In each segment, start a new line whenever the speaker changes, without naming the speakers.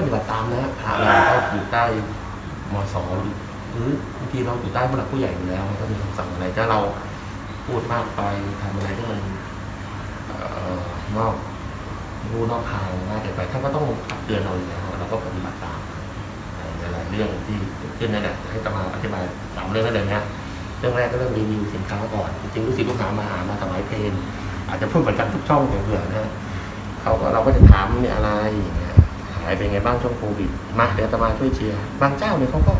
ปฏิบัติตามนะพระเราก็อยู่ใต้มสหรือบางทีเราอยู่ใต้ผู้หลักผู้ใหญ่อยู่แล้วก็มีคำสั่งอะไรถ้าเราพูดมากไปทำอะไรที่มันเอ่อนอกรู้นอกทางมากเกินไปท่านก็ต้องตักเตือนเราอยู่แล้วเราก็ปฏิบัติตามในหลายๆเรื่องที่เกิดขึ้นนั่นแหละให้ตมาอธิบายสามเรื่องนั่นเลยนะเรื่องแรกก็เรื่องรีวิวสินค้าก่อนจริงๆลูกศิษย์ลูกหามาหามาถวายเพลงอาจจะพูดเหมือนกันทุกช่องเผื่อๆนะเขาก็เราก็จะถามเนี่ยอะไรอย่างเงี้ย หายเป็นไงบ้างช่วงโควิดมาเดี๋ยวอาตมาช่วยเชียร์บางเจ้าเนี่ยเขาก็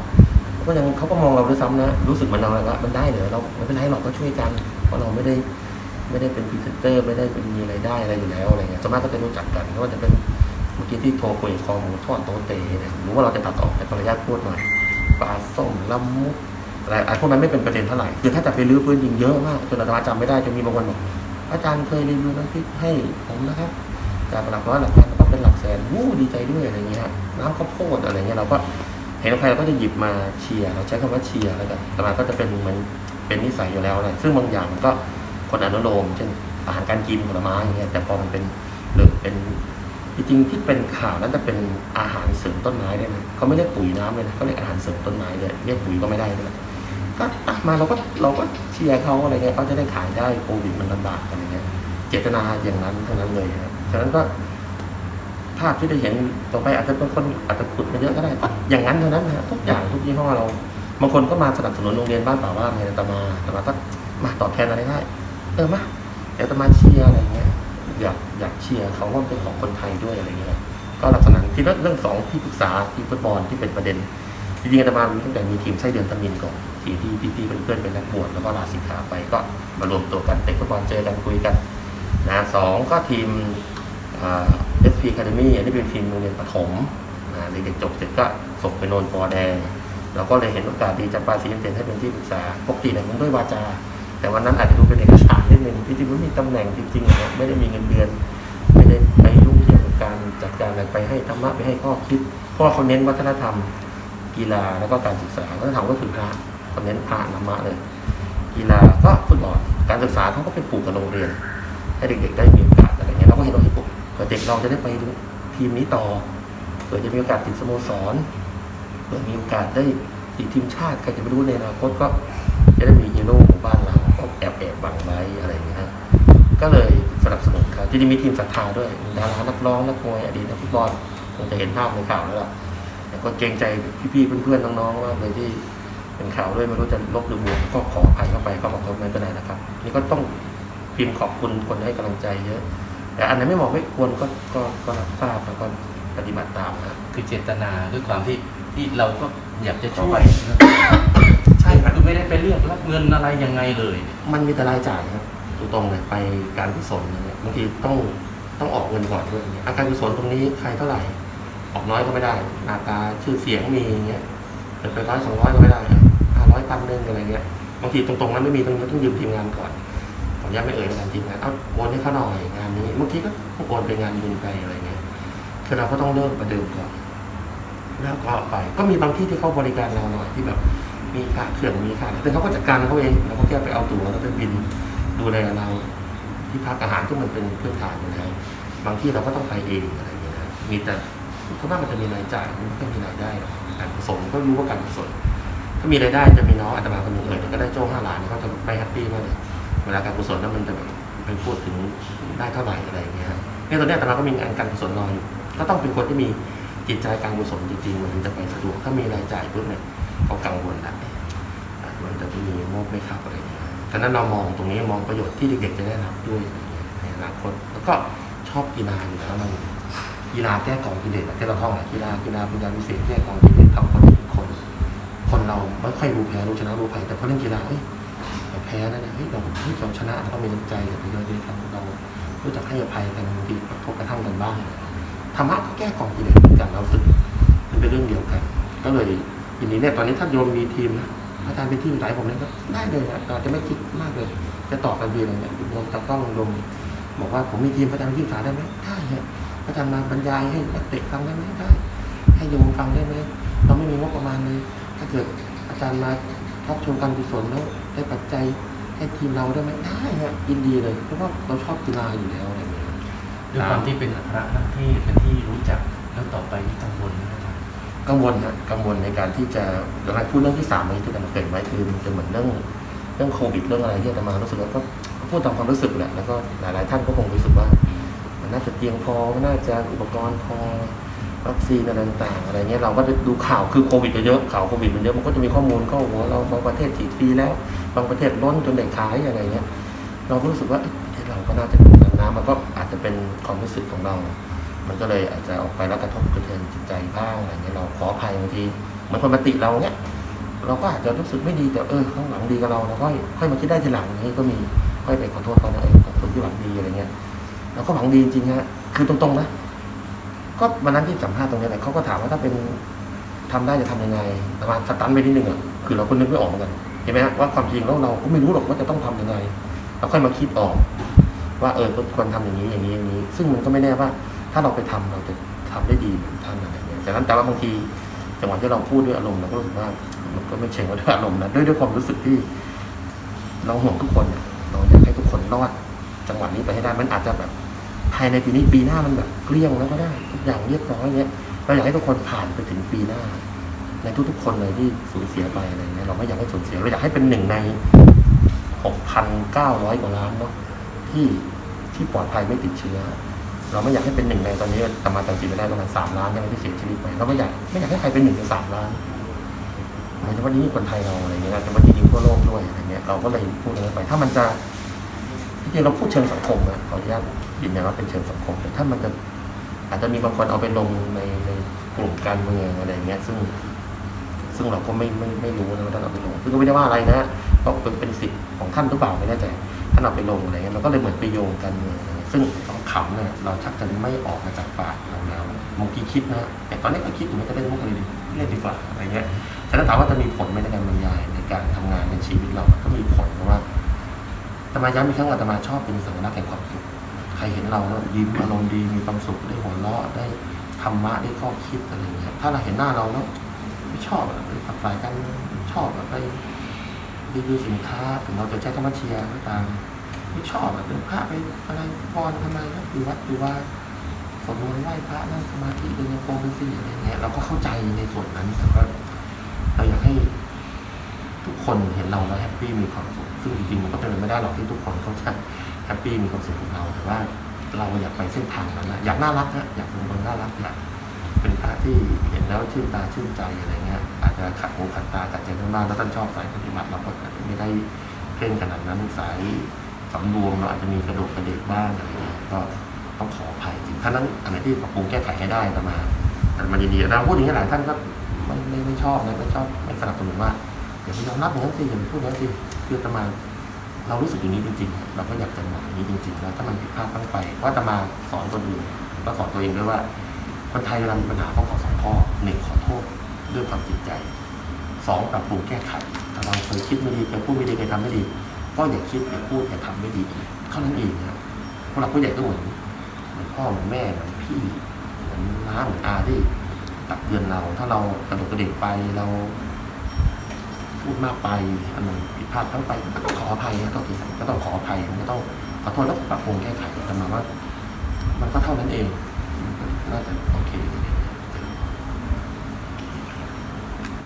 เขาก็ยังเขาก็มองเราด้วยซ้ำนะ รู้สึกมือนเราเลยว่ามันได้เหรอเราไม่เป็นไรหรอกก็ช่วยกัน เพราะเราไม่ได้ไม่ได้เป็นพรีเซนเตอร์ไม่ได้เป็นมีรายได้อะไรอยู่แล้วอะไรเงี้ยส่วนมากก็จะรู้จักกันไม่ว่าจะเป็นเมื่อกี้ที่โทรคุยคอหมูทอดโตเตเนี่ยรู้ว่าเราจะตัดออกแต่ขออนุญาตพูดหน่อยปลาส้มละมุกอะไรไอ้พวกนั้นไม่เป็นประเด็นเท่าไหร่คือถ้าจะไปรื้อฟื้นจริงเยอะมากจนอาตมาจำไม่ได้จนมีบางคนบอกอาจารย์เคยรีวิวน้ำพริกให้ผมนะครับจากหลักร้อยหลักพัน เป็นหลักแสนวู้ดีใจด้วยอะไรเงี้ยน้ำข้าวโพดอะไรเงี้ยเราก็เห็นใครเราก็จะหยิบมาเชียร์เราใช้คำว่าเชียร์แล้วกันแต่มันก็จะเป็นเหมือนเป็นนิสัยอยู่แล้วเลยซึ่งบางอย่างมันก็คนอนุโลมเช่นอาหารการกินผลไม้อย่างเงี้ยแต่พอมันเป็นหรือเป็นจริงๆที่เป็นข่าวนั้นจะเป็นอาหารเสริมต้นไม้ได้ไหมเขาไม่เรียกปุ๋ยน้ำเลยนะเขาเรียกอาหารเสริมต้นไม้เลยเรียกปุ๋ยก็ไม่ได้ด้วยก็มาเราก็เราก็เชียร์เขาอะไรเงี้ยเขาจะได้ขายได้โควิดมันลำบากอะไรเงี้ย เจตนาอย่างนั้นเท่านั้นเลยครับฉะนั้นก็ ภาพที่ได้เห็นต่อไปอาจจะเป็นคนอาจจะขุดมาเยอะก็ได้ อย่างนั้นเท่านั้นนะทุกอย่างทุกยี่ห้อเราบางคนก็มาสนับสนุนโรงเรียนบ้านป่าว่าไงแต่มาแต่มาก็มาตอบแทนอะไรได้ เออมาเดี๋ยวจะมาเชียร์อะไรเงี้ยอยากอยากเชียร์เขาว่าเป็นของคนไทยด้วยอะไรเงี้ยก็ลักษณะที่เรื่องเรื่องสองที่ปรึกษาทีมฟุตบอลที่เป็นประเด็นจริงๆอาตมามีตั้งแต่มีทีมไส้เดือนตะมินก่อนทีที่พี่ๆเพื่อนๆเป็นนักบวชแล้วก็ลาสิกขาไปก็มารวมตัวกันเตะฟุตบอลเจอกันคุยกันนะสองก็ทีม เอสพีคาเดมี่อันนี้เป็นทีมโรงเรียนประถมนะเด็กๆจบเสร็จก็ส่งไปโนนปอแดง เราก็เลยเห็นโอกาสดีจากปาซีเต็นให้เป็นที่ปรึกษาปกติเนี่ยผมด้วยวาจา แต่วันนั้นอาจจะดูเป็นเอกสารนิดนึงที่จริงมันมีตำแหน่งจริงๆนะไม่ได้มีเงินเดือน ไม่ได้ไปยุ่งเกี่ยวกับการจัดการอะไรไปให้ธรรมะไปให้ข้อคิด เพราะว่าเขาเน้นวัฒนธรรม กีฬาแล้วก็การศึกษาวัฒนธรรมก็คือพระเขาเน้นพระธรรมะเลย กีฬาก็ฟุตบอลการศึกษาเขาก็เป็นปลูกกับโรงเรียน ให้เด็กๆได้มีโอกาสอะไรเงี้ยเราก็เห็นว่าที่ปลู กเผื่อเด็กเราจะได้ไปทีมนี้ต่อเผื่อจะมีโอกาสติดสโมสรเผื่อมีโอกาสได้ติดทีมชาติใครจะไม่รู้ในอนาคตก็จะได้มีฮีโร่ของบ้านเราก็แอบแอบบังไว้อะไรอย่างเงี้ยฮะก็เลยสนับสนุนเขาจริงๆมีทีมศรัทธาด้วยดารานักร้องนักมวยอดีตนักฟุตบอลคงจะเห็นภาพในข่าวแล้วล่ะแต่ก็เกรงใจพี่ๆเพื่อนๆน้องๆว่าเลยที่เป็นข่าวด้วยไม่รู้จะลบหรือบวกก็ขออภัยเข้าไปก็บอกเขาไม่เป็นไรนะครับ นี่ก็ต้องพิมพ์ขอบคุณคนให้กำลังใจเยอะ แต่อันไหนไม่เหมาะไม่ควรก็ก็ก็รับทราบแล้วก็ปฏิบัติตามนะ
คือเจตนาด้วยความที่ที่เราก็อยากจะช่วย
ใช่ครับ
คือไม่ได้ไปเรียกรับเงินอะไรยังไงเลย
มันมีแต่รายจ่ายครับตรงๆเลยไปการกุศลเนี่ยบางทีต้องต้องออกเงินก่อนด้วยเนี่ยอาการกุศลตรงนี้ใครเท่าไหร่ ออกน้อยก็ไม่ได้หน้าตาชื่อเสียงมีอย่างเงี้ยเปิดไปร้อยสองร้อยก็ไม่ได้ห้าร้อยพันหนึ่งอะไรเงี้ยบางทีตรงๆนั้นไม่มีตรงนี้ต้องยืมทีมงานก่อน ขอนุญาตไม่เอ่ยในการทีมงานเอาโอนให้เขาหน่อยงานนี้บางทีก็โอนไปงานบุญไปอะไรเงี้ยคือเราก็ต้องเริ่มประเดิมก่อนแล้วก็ไป ก็มีบางที่ที่เขาบริการเราหน่อยที่แบบ มีค่าเครื่องมีค่าแต่เขาก็จัดการเขาเองเราก็แค่ไปเอาตั๋วแล้วไปบินดูแลเราที่พักอาหารทุกมันเป็นพื้นฐานอยู่แล้วบางที่เราก็ต้องไปเองอะไรอย่างเงี้ยนะมีแต่เพราะว่ามันจะมีรายจ่ายมันไม่มีรายได้การกุศลก็รู้ว่าการกุศลถ้ามีรายได้จะมีน้องอาตมาคนหนึ่งเอ่ยก็ได้โจ้ห้าล้านเขาจะไปแฮปปี้มากเลย วลาการกุศลนั้นมันจะแบบไปพูดถึงได้เท่าไหร่อะไรเงี้ยครับเนี่ยตอนนี้ยอาตมาก็มีงานการกุศลรออยู่ก็ต้องเป็นคนที่มีจิตใจการกุศลจริงๆมันถึงจะไปสะดวกถ้ามีรายจ่ายปุ๊บเนี่ยเขากังวลละอะมันจะไม่มีงบไม่ขับอะไรเงี้ยฉะนั้นเรามองตรงนี้มองประโยชน์ที่เด็กๆจะได้รับด้วยในอนาคตแล้วก็ชอบกีฬาอยู่แล้วมันกีฬาแก้กล่องกิเลสแบบที่เราท่องอกีฬากีฬาปัญญาวิเศษแก้กล่องกิเลสทำคนคน คนเราไม่ค่อยรู้แพ้รู้ชนะรู้ภัยแต่พอเล่นกีฬาเฮ้ย เราแพ้แล้วเนี่ยเฮ้ยเราเฮ้ยเราชนะเรามีน้ำใจเราเราดีครับเรารู้จักให้อภัยกันบางทีกระทบกระทั่งกันบ้างธรรมะก็แก้กองกิเลสเหมือนกันเราสึกมันเป็นเรื่องเดียวกัน ก็เลยยินดีเนี่ยตอนนี้ถ้าโยมมีทีมนะอาจารย์เป็นทีมสายผมเนี่ยก็ได้เลยนะเราจะไม่คิดมากเลย จะตอบกันดีเลยเนี่ยโยมตะกล้องโยมบอกว่าผมมีทีมอาจารย์ทีมสายได้ไหมได้ฮะอาจารย์มาบรรยายให้นักเตะฟังได้ไหมได้ ให้โยมฟังได้ไหมเราไม่มีงบประมาณเลยถ้าเกิดอาจารย์มาทับชมการกุศลแล้ว ได้ปัจจัยให้ทีมเราได้ไหมได้ฮะยินดีเลย เพราะว่าเราชอบกีฬาอยู่แล้วอะไรอย่างเงี้ย
ด้วยความที่เป็นพระนักเทศน์เป็นที่รู้จักแล้วต่อไปนี่กังวลไหมครับ
กังวลฮะกังวลในการที่จะกำลังพูดเรื่องที่สามนี้ที่กำลังเกริดไว้คือมันจะเหมือนเรื่องเรื่องโควิดเรื่องอะไรที่อาตมารู้สึกว่าก็พูดตามความรู้สึกแหละแล้วก็หลาย ๆ ท่านก็คงรู้สึกว่า มันน่าจะเพียงพอมันน่าจะอุปกรณ์พอ วัคซีนอะไรต่างๆอะไรเงี้ยเราก็ดูข่าวคือโควิดเยอะข่าวโควิดมันเยอะมันก็จะมีข้อมูลเข้าหัวเราบางประเทศฉีดฟรีแล้ว บางประเทศล้นจนเด็กขายอะไรเงี้ย เราก็รู้สึกว่าเอ๊ะประเทศเราก็น่าจะเป็นแบบนั้นมันก็อาจจะเป็นความรู้สึกของเรา มันก็เลยอาจจะออกไปแล้วกระทบกระเทือนจิตใจบ้างอะไรเงี้ยเราขออภัยบางทีเหมือนคนมาติเราเนี้ยเราก็อาจจะรู้สึกไม่ดีแต่เออข้างหลังดีกับเราเราก็ค่อยมาคิดได้ทีหลังอย่างนี้ก็มีค่อยไปขอโทษเขานะเออขอบคุณที่หวังดีอะไรเงี้ยเราก็หวังดีจริงฮะคือตรงๆนะ ก็วันนั้นที่สัมภาษณ์ตรงนี้แหละเขาก็ถามว่าถ้าเป็นทำได้จะทำยังไงประมาณสตันไปนิดนึงอะคือเราก็นึกไม่ออกเหมือนกันเห็นไหมฮะว่าความจริงแล้วเราก็ไม่รู้หรอกว่าจะต้องทำยังไงเราค่อยมาคิดออก ว่าเออควรทำอย่างนี้อย่างนี้อย่างนี้ ซึ่งมันก็ไม่แน่ว่า ถ้าเราไปทำเราจะทำได้ดีเหมือนท่านอะไรเงี้ยแต่นั้นแต่ว่าบางทีจังหวะที่เราพูดด้วยอารมณ์เราก็รู้สึกว่ามันก็ไม่เชิงว่าด้วยอารมณ์นะด้วยด้วยความรู้สึกที่ เราห่วงทุกคนเนี่ยเราอยากให้ทุกคนรอด จังหวะนี้ไปให้ได้มันอาจจะแบบ ภายในปีนี้ปีหน้ามันแบบเกลี้ยงแล้วก็ได้ทุกอย่างเรียบร้อยเงี้ยเราอยากให้ทุกคนผ่านไปถึงปีหน้า ในทุกๆคนเลยที่สูญเสียไปอะไรเงี้ยเราไม่อยากให้สูญเสียเราอยากให้เป็นหนึ่งในหกพันเก้าร้อยกว่าล้านเนาะที่ที่ปลอดภัยไม่ติดเชื้อ เราไม่อยากให้เป็นหนึ่งในตอนนี้ตมาจำจริงไม่ได้ประมาณสามล้านใช่ไหมที่เสียชีวิตไปเราไม่อยากไม่อยากให้ใครเป็นหนึ่งในสามล้านโดยเฉพาะยิ่คนไทยเราอะไรเงี้ยแต่ว่าจริงๆทั่วโลกด้วยอะไรเงี้ยเราก็เลยพูดตรงนี้ไป ถ้ามันจะจริงเราพูดเชิงสังคมนะขออนุญาต ยืนยันว่าเป็นเชิงสังคมแต่ถ้ามันจะอาจจะมีบางคนเอาไปลงในในกลุ่มการเมืองอะไรเงี้ย ซึ่ง ซึ่งเราก็ไม่ไม่ไม่รู้นะว่าท่านเอาไปลงซึ่งก็ไม่ได้ว่าอะไรนะเพราะเป็นเป็นสิทธิ์ของท่านหรือเปล่าไม่แน่ใจท่านเอาไปลงอะไรเงี้ยมันก็เลยเหมือนไปโยงกันเมืองอะไรเงี้ยซึ่งสองขำเนี่ยเราชักจะไม่ออกมาจากปากเราแล้วบางทีคิดนะแต่ตอนนี้ก็คิดอยู่ว่าจะเล่นมุกอะไรดีเล่นดีกว่าอะไรเงี้ยแต่ถ้าถามว่าจะมีผลไหมในการบรรยายในการทำงานในชีวิตเรามันก็มีผลเพราะว่าอาตมาย้ำอีกครั้งว่าอาตมาชอบเป็นสัญลักษณ์แห่งความสุข ครเห็นเราแล้วยิ้มอารมณ์ดีมีความสุขได้หัวเราะได้ธรรมะได้ข้อคิดอะไรเงี้ยถ้าเราเห็นหน้าเราแล้วไม่ชอบอะไปฝักฝ่ายกันชอบอะไปรีวิวสินค้าถึงเราจะใช้คำว่าเชียร์ก็ตามไม่ชอบอะเป็นพระไปอะไรพรทำไมนะอยู่วัดอยู่ว่าสวดมนต์ไหว้พระนั่งสมาธิเดินโยมไปสิอะไรเงี้ยเราก็เข้าใจในส่วนนั้นแต่ว่าเราอยากให้ทุกคนเห็นเราแล้วแฮปปี้มีความสุขซึ่งจริงๆมันก็เป็นไปไม่ได้หรอกที่ทุกคนเขาจะ แฮปปี้มีความสุขกับเราแต่ว่าเราอยากไปเส้นทางนั้นนะอยากน่ารักนะอยากเป็นคนน่ารักอยากเป็นพระที่เห็นแล้วชื่นตาชื่นใจอะไรเงี้ยอาจจะขัดหูขัดตาขัดใจบ้างๆแล้วท่านชอบสายปฏิบัติเราก็อาจจะไม่ได้เพ่งขนาดนั้นสายสำรวมเราอาจจะมีกระดูกกระเดกบ้างอะไรเงี้ยก็ต้องขออภัยจริงถ้านั้นอันไหนที่ปรับปรุงแก้ไขให้ได้แต่มาแต่มาดีๆเราพูดอย่างนี้หลายท่านก็ไม่ไม่ไม่ชอบนะไม่ชอบไม่สนับสนุนว่าอย่าไปยอมรับอย่างนั้นสิอย่าไปพูดอย่างนั้นสิคืออาตมา เรารู้สึกอย่างนี้จริงๆ เราก็อยากจะบอกอย่างนี้จริงๆ แล้วถ้ามันผิดพลาดตั้งไปว่าจะมาสอนคนอื่นก็สอนตัวเองด้วยว่า คนไทยเวลามีปัญหาต้องขอสองข้อหนึ่งขอโทษด้วยความจริงใจสองปรับปรุงแก้ไขถ้าเราเคยคิดไม่ดีเคยพูดไม่ดีเคยทำไม่ดี ก็อย่าคิดอย่าพูดอย่าทำไม่ดีอีกเท่านั้นเองนะครับพวกเราผู้ใหญ่ก็เหมือนเหมือนพ่อเหมือนแม่เหมือนพี่เหมือนน้าเหมือนอาที่ตักเตือนเรา ถ้าเรากระโดดกระเดกไปเรา พูดมากไปอันนั้นผิดพลาดทั้งไปก็ต้องขออภัยนะต้องทีก็ต้องขออภัยมันก็ต้องขอโทษแล้วปรับปรุงแก้ไขแต่มาว่า มันก็เท่านั้นเองน่าจะโอเค